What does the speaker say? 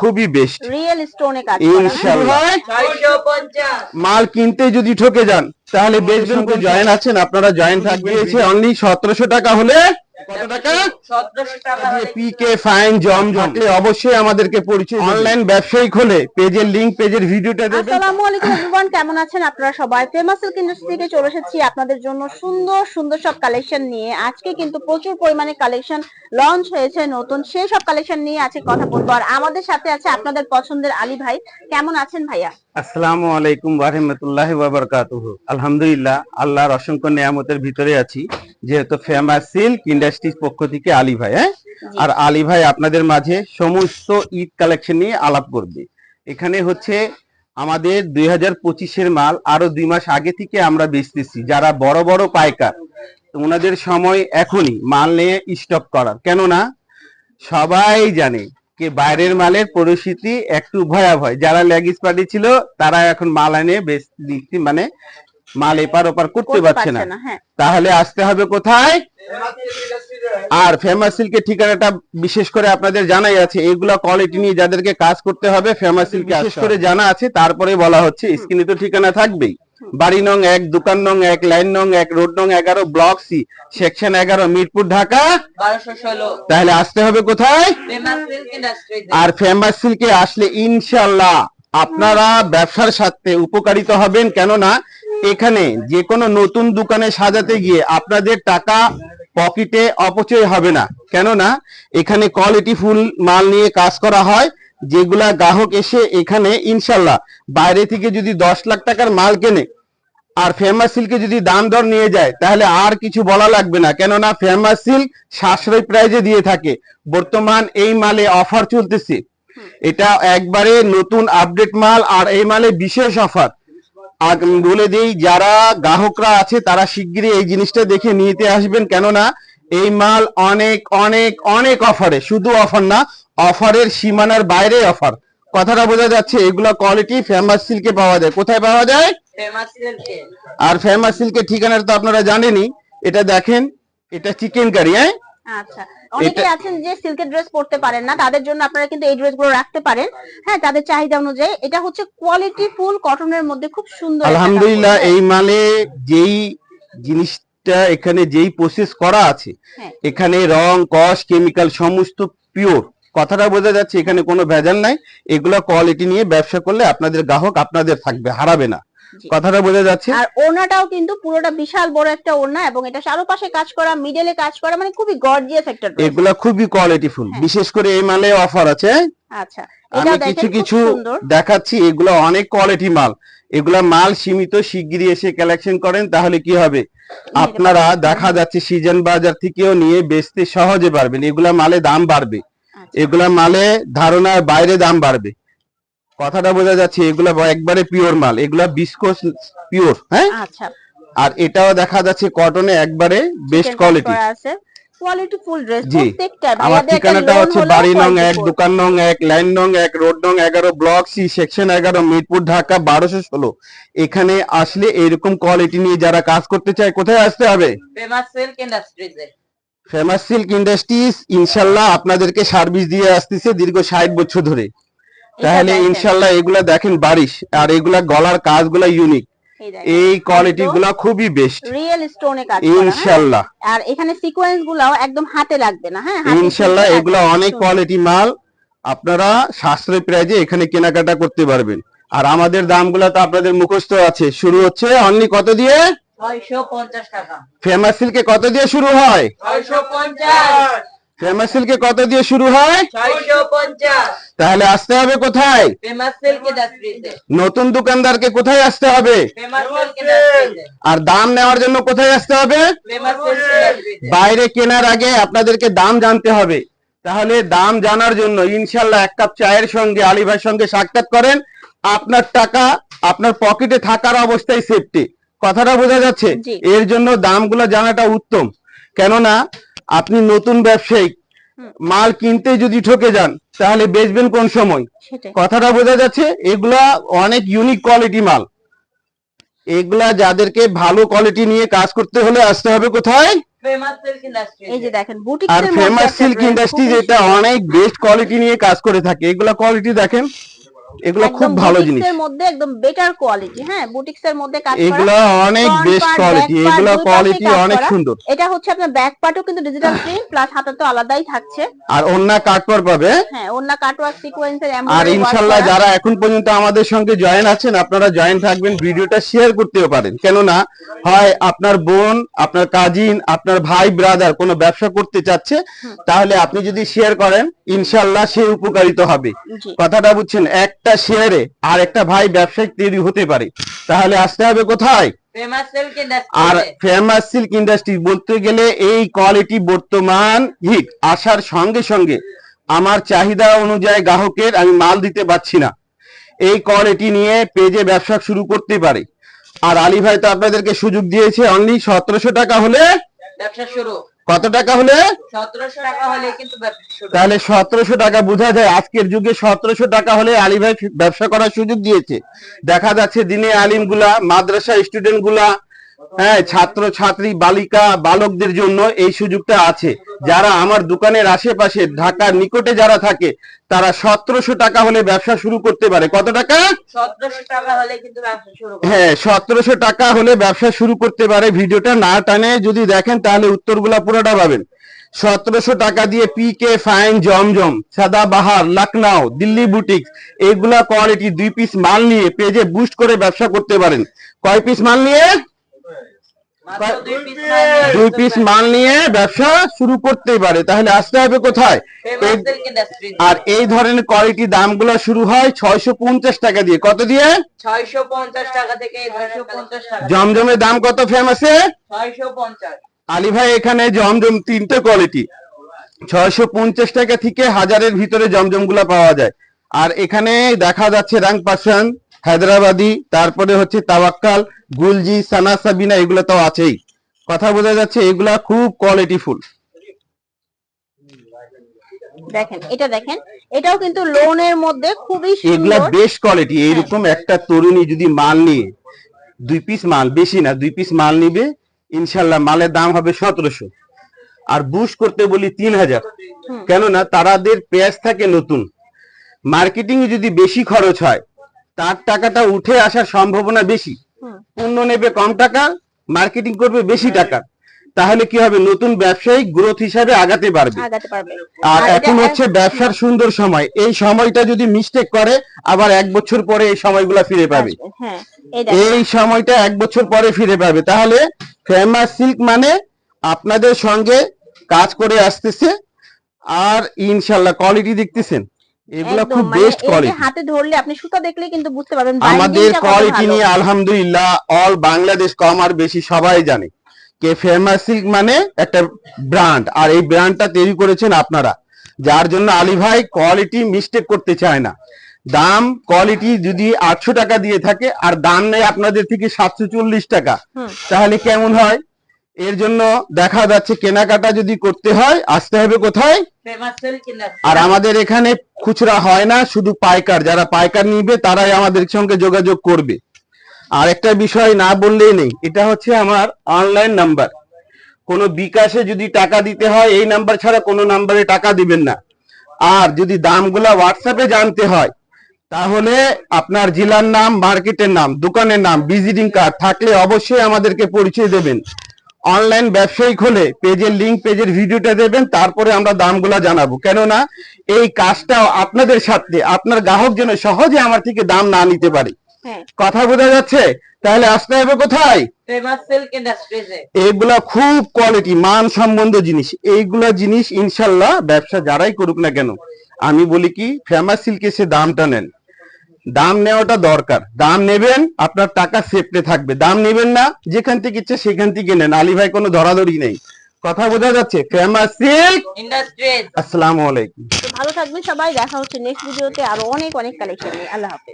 খুবই best real স্টোনে কাজ করা? ইনশাল্লাহ। মাল কিনতে যদি ঠকে যান তাহলে বেশ জনকে জয়েন আছেন আপনারা জয়েন থাকবে। অনলি সতেরোশো টাকা হলে কত টাকা সতেরোশো টাকা হলে পিকে ফাইন জম থাকলে অবশ্যই আমাদেরকে পরিচয় অনলাইন ব্যবসায়িক হলে পেজের লিংক পেজের ভিডিওটা দেবেন। আসসালামু আলাইকুম এভরিওয়ান কেমন আছেন? আপনারা সবাই ফেমাস সিল্ক ইন্ডাস্ট্রি থেকে চলে এসেছি আপনাদের জন্য সুন্দর সুন্দর সব কালেকশন নিয়ে। আজকে কিন্তু প্রচুর পরিমাণে কালেকশন লঞ্চ হয়েছে নতুন। সেই সব কালেকশন নিয়ে আজকে কথা বলব। আর আমাদের সাথে আছে আপনাদের পছন্দের আলী ভাই। কেমন আছেন ভাইয়া? আসসালামু আলাইকুম আলহামদুলিল্লাহ আল্লাহর অসংখ্য নিয়ামতের ভিতরে আছি। যেহেতু ফেমাস সিল্ক ইন্ডাস্ট্রিজ পক্ষ থেকে আলী ভাই হ্যাঁ? আর আলী ভাই আপনাদের মাঝে সমস্ত ঈদ কালেকশন নিয়ে আলাপ করবে। এখানে হচ্ছে আমাদের দুই হাজার পঁচিশের মাল আরও দুই মাস আগে থেকে আমরা বেচতেছি। যারা বড় বড় পাইকার তো ওনাদের সময় এখনই মাল নিয়ে স্টক করার। কেননা সবাই জানে যে বাইরের মালের পরিস্থিতি একটু ভয়াবহ। যারা লেগিস পার্টি ছিল তারা এখন মাল এনে বেচ দিচ্ছি মানে মাল এপার ওপার করতে পারছে না। হ্যাঁ। তাহলে আসতে হবে কোথায়? আর ফেমাস সিল্কের ঠিকানাটা বিশেষ করে আপনাদের জানাই আছে। এগুলা কোয়ালিটি নিয়ে যাদেরকে কাজ করতে হবে ফেমাস সিল্ক বিশেষ করে জানা আছে তারপরে বলা হচ্ছে স্ক্রিনে তো ঠিকানা থাকবেই। বাড়ি নং এক দোকান নং এক লাইন নং এক রোড নং এগারো ব্লক সি সেকশন এগারো মিরপুর ঢাকা। তাহলে আসতে হবে কোথায়? আর ফেমাস সিল্কে আসলে ইনশাল্লাহ আপনারা ব্যবসার সাথে উপকারিত হবেন কেননা এখানে যে কোনো নতুন দোকানে সাজাতে গিয়ে আপনাদের টাকা পকেটে অপচয় হবে না। কেননা এখানে কোয়ালিটি ফুল মাল নিয়ে কাজ করা হয় যেগুলা গ্রাহক এসে এখানে ইনশাল্লাহ বাইরে থেকে যদি দশ লাখ টাকার মাল কেনে আর ফেমাস সিল্কে যদি দাম দর নিয়ে যায় তাহলে আর কিছু বলা লাগবে না। কেননা ফেমাস সিল্ক সাশ্রয় প্রাইজে দিয়ে থাকে। বর্তমান এই মালে অফার চলতেছে। এটা একবারে নতুন আপডেট মাল আর এই মালে বিশেষ অফার বলে দিই যারা গ্রাহকরা আছে তারা শিগগিরই এই জিনিসটা দেখে নিতে আসবেন। কেননা এই মাল অনেক অনেক অনেক অফারে শুধু অফার না অফারের সীমানার বাইরে অফার। কথাটা বোঝা যাচ্ছে এগুলো কোয়ালিটি ফেমাস সিল্কে পাওয়া যায়। কোথায় পাওয়া যায়? আর ফেমাস সিল্কের ঠিকানাটা তো আপনারা জানেনই। এটা দেখেন এটা চিকেন কারি হ্যাঁ? আচ্ছা। অনেকে আছেন যে সিল্কের ড্রেস পরতে পারেন না তাদের জন্য আপনারা কিন্তু এই ড্রেসগুলো রাখতে পারেন হ্যাঁ তাদের চাহিদা অনুযায়ী এটা হচ্ছে কোয়ালিটি ফুল কটনের মধ্যে খুব সুন্দর আলহামদুলিল্লাহ এই মালে যেই জিনিসটা এখানে যেই প্রসেস করা আছে হ্যাঁ। এখানে রং কস কেমিক্যাল সমস্ত পিওর কথাটা বোঝা যাচ্ছে এখানে কোনো ভেজাল নাই এগুলা কোয়ালিটি নিয়ে ব্যবসা করলে আপনাদের গ্রাহক আপনাদের থাকবে হারাবে না। কথাটা বোঝা যাচ্ছে। আর ওড়নাটাও কিন্তু পুরোটা বিশাল বড় একটা ওড়না এবং এটা চারপাশে কাজ করা মিডলে কাজ করা মানে খুবই গর্জিয়াস একটা ড্রেস এগুলা খুবই কোয়ালিটিফুল হ্যাঁ। বিশেষ করে এই মালে অফার আছে। আচ্ছা আমি কিছু কিছু দেখাচ্ছি এগুলো অনেক কোয়ালিটি মাল। এগুলা মাল সীমিত শিগগিরই এসে কালেকশন করেন তাহলে কি হবে? আপনারা দেখা যাচ্ছে সিজন বাজার থেকেও নিয়ে বেচতে সহজে পারবেন। এগুলা মালে দাম বাড়বে। আচ্ছা। এগুলা মালে ধারণার বাইরে দাম বাড়বে। কথাটা বোঝা যাচ্ছে এগুলা একবারে পিওর মাল এগুলা বিস্কোস পিওর হ্যাঁ? আচ্ছা। আর এটাও দেখা যাচ্ছে কটনে একবারে বেস্ট কোয়ালিটি আছে। কোয়ালিটি ফুল ড্রেস জি। প্রত্যেকটা আমার ঠিকানাটা হচ্ছে বাড়ি নং এক দোকান নং এক লাইন নং এক রোড নং এগারো ব্লক সি সেকশন এগারো মিরপুর ঢাকা বারোশো ষোলো। এখানে আসলে এরকম কোয়ালিটি নিয়ে যারা কাজ করতে চায় কোথায় আসতে হবে? ফেমাস সিল্ক ইন্ডাস্ট্রিজে ফেমাস সিল্ক ইন্ডাস্ট্রিজ ইনশাল্লাহ আপনাদেরকে সার্ভিস দিয়ে আসতেছে দীর্ঘ ষাট বছর ধরে। তাহলে ইনশাল্লাহ এগুলা দেখেন বারিশ আর এগুলা গলার কাজগুলা ইউনিক এই কোয়ালিটি গুলা খুবই বেস্ট রিয়েল স্টোনে কাজ করা হ্যাঁ? ইনশাল্লাহ আর এখানে সিকোয়েন্স গুলাও একদম হাতে লাগবে না হ্যাঁ? হাতে ইনশাল্লাহ এগুলা অনেক কোয়ালিটি মাল। আপনারা সাশ্রয় প্রাইজে এখানে কেনাকাটা করতে পারবেন। আর আমাদের দামগুলো তো আপনাদের মুখস্থ আছে। শুরু হচ্ছে অনলি কত দিয়ে? ছয়শো পঞ্চাশ টাকা। ফেমাস সিল্কে কত দিয়ে শুরু হয়? ছয়শো পঞ্চাশ। ফেমাস সিল্কে কত দিয়ে শুরু হয়? ছয়শো পঞ্চাশ। তাহলে আসতে হবে কোথায়? নতুন দোকানদারকে কোথায় আসতে হবে? আর দাম নেওয়ার জন্য কোথায় আসতে হবে? বাইরে কেনার আগে আপনাদেরকে দাম জানতে হবে। তাহলে দাম জানার জন্য ইনশাল্লাহ এক কাপ চায়ের সঙ্গে আলী ভাইয়ের সঙ্গে সাক্ষাৎ করেন। আপনার টাকা আপনার পকেটে থাকার অবস্থায় সেফটি কথাটা বোঝা যাচ্ছে? এর জন্য দামগুলো জানাটা উত্তম। কেননা আপনি নতুন ব্যবসায়িক। মাল কিনতে যদি ঠকে যান তাহলে বেচবেন কোন সময়? কথাটা বোঝা যাচ্ছে এগুলা অনেক ইউনিক কোয়ালিটি মাল। এগুলা যাদেরকে ভালো কোয়ালিটি নিয়ে কাজ করতে হলে আসতে হবে কোথায়? আর ফেমাস সিল্ক ইন্ডাস্ট্রি যেটা অনেক বেস্ট কোয়ালিটি নিয়ে কাজ করে থাকে এগুলা কোয়ালিটি দেখেন। এগুলো খুব ভালো জিনিস। এর মধ্যে একদম বেটার কোয়ালিটি হ্যাঁ বুটিক্স এর মধ্যে কাজ করা। এগুলো অনেক বেস্ট কোয়ালিটি এগুলো কোয়ালিটি অনেক সুন্দর। এটা হচ্ছে আপনার ব্যাক পার্টও কিন্তু ডিজিটাল প্রিন্ট প্লাস হাতে তো আলাদাই থাকছে। আর অন্য কাটপর পাবে। হ্যাঁ সিকোয়েন্সের আর ইনশাল্লাহ যারা এখন পর্যন্ত আমাদের সঙ্গে জয়েন আছেন আপনারা জয়েন থাকবেন ভিডিওটা শেয়ার করতেও পারেন। কেননা হয় আপনার বোন আপনার কাজিন আপনার ভাই ব্রাদার কোনো ব্যবসা করতে চাচ্ছে তাহলে আপনি যদি শেয়ার করেন ইনশাল্লাহ সে উপকারিত হবে। কথাটা বুঝছেন? একটা শেয়ারে আর একটা ভাই ব্যবসায়িক তৈরি হতে পারে। তাহলে আসতে হবে কোথায়? আর ফেমাস সিল্ক ইন্ডাস্ট্রি বলতে গেলে এই কোয়ালিটি বর্তমান হিট আসার সঙ্গে সঙ্গে আমার চাহিদা অনুযায়ী গ্রাহকের আমি মাল দিতে পারছি না। এই কোয়ালিটি নিয়ে পেজে ব্যবসা শুরু করতে পারে। আর আলী ভাই তো আপনাদেরকে সুযোগ দিয়েছে। অনলি সতেরোশো টাকা হলে ব্যবসা শুরু। কত টাকা হলে? তাহলে সতেরোশো টাকা বোঝা যায়। আজকের যুগে সতেরোশো টাকা হলে আলী ভাই ব্যবসা করার সুযোগ দিয়েছে। দেখা যাচ্ছে দিনে আলিমগুলা মাদ্রাসা স্টুডেন্টগুলা হ্যাঁ ছাত্র ছাত্রী বালিকা বালকদের জন্য এই সুযোগটা আছে। যারা আমার দোকানের আশেপাশে ঢাকার নিকটে যারা থাকে তারা সতেরোশো টাকা হলে ব্যবসা শুরু করতে পারে। কত টাকা? হ্যাঁ সতেরোশো টাকা হলে ব্যবসা শুরু করতে পারে। ভিডিওটা না টানে যদি দেখেন তাহলে উত্তরগুলা পুরোটা পাবেন। সতেরোশো টাকা দিয়ে পিকে ফাইন জমজম সাদা বাহার লখনউ দিল্লি বুটিক এগুলা কোয়ালিটি দুই পিস মাল নিয়ে পেজে বুস্ট করে ব্যবসা করতে পারেন। কয় পিস মাল নিয়ে? দুই পিস মাল নিয়ে ব্যবসা শুরু করতে পারে। তাহলে আসতে হবে কোথায়? আর এই ধরনের কোয়ালিটি দামগুলো শুরু হয় ছয়শো পঞ্চাশ টাকা দিয়ে। কত দিয়ে? ছয়শো পঞ্চাশ টাকা থেকে দুইশো পঞ্চাশ টাকা। জমজমের দাম কত ফেমাসে ছয়শো পঞ্চাশ। আলী ভাই এখানে জমজম তিনটে কোয়ালিটি ছয়শো পঞ্চাশ টাকা থেকে হাজারের ভিতরে জমজমগুলা পাওয়া যায়। আর এখানে দেখা যাচ্ছে রাং পাশান হায়দ্রাবাদি তারপরে হচ্ছে তাওয়াক্কাল গুলজি সানা সাবিনা এগুলো তো আছেই। কথা বোঝা যাচ্ছে এগুলা খুব কোয়ালিটি ফুল। দেখেন এটা দেখেন এটাও কিন্তু লোনের মধ্যে খুবই এগুলা বেস্ট কোয়ালিটি এইরকম একটা তরুণী যদি মাল নিয়ে দুই পিস মাল বেশি না দুই পিস মাল নিবে ইনশাল্লাহ মালের দাম হবে সতেরোশো। আর বুশ করতে বলি তিন হাজার। কেননা তারাদের পেঁয়াজ থাকে নতুন। মার্কেটিং এ যদি বেশি খরচ হয় তার টাকাটা উঠে আসার সম্ভাবনা বেশি। পণ্য নেবে কম টাকা মার্কেটিং করবে বেশি টাকা। তাহলে কি হবে? নতুন ব্যবসায়িক গ্রোথ হিসাবে আগাতে পারবে। আর এখন হচ্ছে ব্যবসার সুন্দর সময়। এই সময়টা যদি মিস্টেক করে আবার এক বছর পরে এই সময়গুলো ফিরে পাবে। হ্যাঁ এই এই সময়টা এক বছর পরে ফিরে পাবে। তাহলে ফেমাস সিল্ক মানে আপনাদের সঙ্গে কাজ করে আসতেছে। আর ইনশাল্লাহ কোয়ালিটি দেখতেছেন। এগুলা খুব মানে বেস্ট কোয়ালিটি হাতে ধরলে আপনি সুতা দেখলেই কিন্তু বুঝতে পারবেন আমাদের কোয়ালিটি নিয়ে আলহামদুলিল্লাহ অল বাংলাদেশ কম আর বেশি সবাই জানে। কে ফেমাস সিল্ক মানে একটা ব্র্যান্ড আর এই ব্র্যান্ডটা তৈরি করেছেন আপনারা। যার জন্য আলী ভাই কোয়ালিটি মিস্টেক করতে চায় না। দাম কোয়ালিটি যদি আটশো টাকা দিয়ে থাকে আর দাম নেই আপনাদের থেকে সাতশো চল্লিশ টাকা তাহলে কেমন হয়? এর জন্য দেখা যাচ্ছে কেনাকাটা যদি করতে হয় আসতে হবে কোথায়? আর আমাদের এখানে খুচরা হয় না শুধু পাইকার। যারা পাইকার নিবে তারাই আমাদের সঙ্গে যোগাযোগ করবে। আর একটা বিষয় না বললেই নেই এটা হচ্ছে আমার অনলাইন নাম্বার কোনো বিকাশে যদি টাকা দিতে হয় এই নাম্বার ছাড়া কোনো নাম্বারে টাকা দিবেন না। আর যদি দামগুলা হোয়াটসঅ্যাপে জানতে হয় তাহলে আপনার জেলার নাম মার্কেটের নাম দোকানের নাম ভিজিটিং কার্ড থাকলে অবশ্যই আমাদেরকে পরিচয় দেবেন। অনলাইন ব্যবসায়িক হলে পেজের লিঙ্ক পেজের ভিডিওটা দেবেন তারপরে আমরা দামগুলা জানাব। কেননা এই কাজটাও আপনাদের সাথে আপনার গ্রাহক যেন সহজে আমার থেকে দাম না নিতে পারে। হ্যাঁ। কথা বোঝা যাচ্ছে? তাহলে আসতে হবে কোথায়? এইগুলা খুব কোয়ালিটি মান সম্বন্ধ জিনিস। এইগুলা জিনিস ইনশাল্লাহ ব্যবসা যারাই করুক না কেন আমি বলি কি ফেমাস সিল্কে সে দামটা নেন। দাম নেওয়াটা দরকার। দাম নেবেন আপনার টাকা সেফটে থাকবে। দাম নেবেন না যেখান থেকে ইচ্ছে সেখান থেকে নেন। আলী ভাই কোনো ধরাধরি নেই। কথা বোঝা যাচ্ছে? ফেমাস সিল্ক ইন্ডাস্ট্রিজ আসসালামু আলাইকুম। ভালো থাকবেন সবাই দেখা হচ্ছে নেক্সট ভিডিওতে আরও অনেক অনেক কালেকশন আল্লাহ হাফেজ।